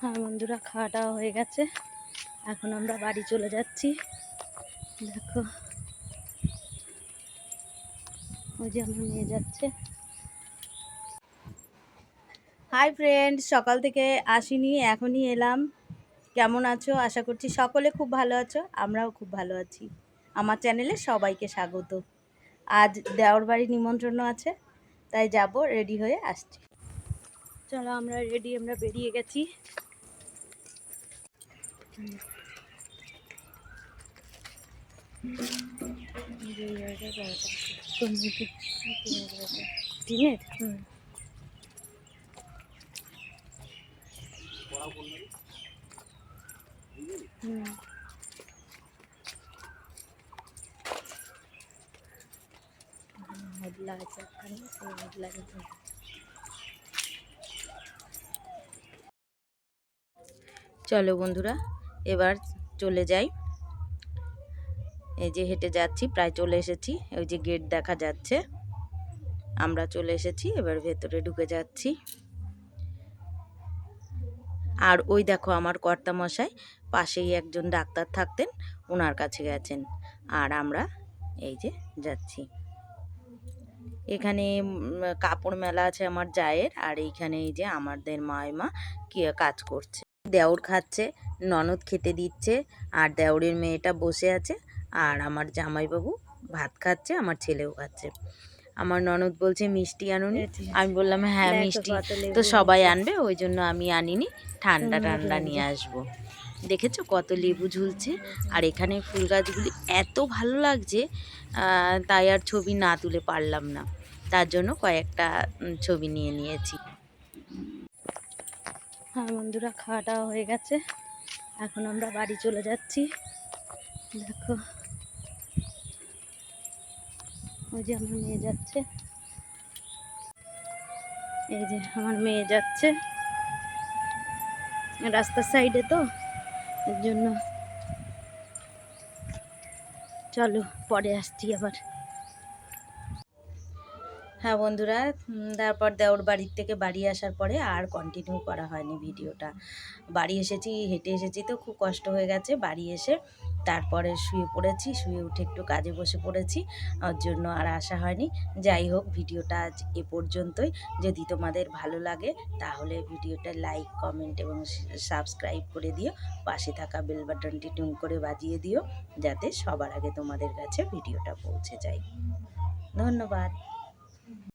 হ্যাঁ বন্ধুরা খাওয়া দাওয়া হয়ে গেছে। এখন আমরা বাড়ি চলে যাচ্ছি। দেখো। ওই যে আমার মেয়ে যাচ্ছে। হাই ফ্রেন্ড সকাল থেকে আসিনি, এখনই এলাম। কেমন আছো? আশা করছি সকলে খুব ভালো আছো, আমরাও খুব ভালো আছি। আমার চ্যানেলে সবাইকে স্বাগত। আজ দেওর বাড়ি নিমন্ত্রণ আছে, তাই যাব, রেডি হয়ে আসছি। চলো, আমরা রেডি, আমরা বেরিয়ে গেছি। দিনের হুম। হুম মদলা আছে ওখানে সেই মদলা আছে চলো বন্ধুরা এবার চলে যাই। এই যে হেঁটে যাচ্ছি, প্রায় চলে এসেছি। ওই যে গেট দেখা যাচ্ছে। আমরা চলে এসেছি, এবার ভেতরে ঢুকে যাচ্ছি। আর ওই দেখো আমার কর্তা মশাই পাশেই একজন ডাক্তার থাকতেন ওনার কাছে গেছেন। আর আমরা এই যে যাচ্ছি। এখানে কাপড় মেলা আছে আমার জায়ের, আর এইখানে এই যে আমাদের মায়মা কি কাজ করছে। দেওর খাচ্ছে ননদ খেতে দিচ্ছে আর দেওরের মেয়েটা বসে আছে আর আমার জামাইবাবু ভাত খাচ্ছে আমার ছেলেও খাচ্ছে। আমার ননদ বলছে মিষ্টি আনুনি? আমি বললাম হ্যাঁ মিষ্টি। তো সবাই আনবে ওই জন্য আমি আনিনি ঠান্ডা ঠান্ডা নিয়ে আসব। দেখেছ কত লেবু ঝুলছে? আর এখানে ফুল গাছগুলি এত ভালো লাগছে তাই আর ছবি না তুলে পারলাম না। তার জন্য কয়েকটা ছবি নিয়ে নিয়েছি। হ্যাঁ বন্ধুরা খাওয়া দাওয়া হয়ে গেছে। এখন আমরা বাড়ি চলে যাচ্ছি। দেখো। ওই যে আমার মেয়ে যাচ্ছে। এই যে আমার মেয়ে যাচ্ছে। রাস্তার সাইডে তো, এর জন্য। চলো, পরে আসছি আবার। হ্যাঁ বন্ধুরা তারপর দেওর বাড়ির থেকে বাড়ি আসার পরে আর কন্টিনিউ করা হয়নি ভিডিওটা। বাড়ি এসেছি, হেঁটে এসেছি তো খুব কষ্ট হয়ে গেছে। বাড়ি এসে তারপরে শুয়ে পড়েছি, শুয়ে উঠে একটু কাজে বসে পড়েছি। ওর জন্য আর আসা হয়নি। যাই হোক, ভিডিওটা আজ এ পর্যন্তই। যদি তোমাদের ভালো লাগে, তাহলে ভিডিওটা লাইক কমেন্ট এবং সাবস্ক্রাইব করে দিও। পাশে থাকা বেল বাটনটি টুং করে বাজিয়ে দিও, যাতে সবার আগে তোমাদের কাছে ভিডিওটা পৌঁছে যায়। ধন্যবাদ।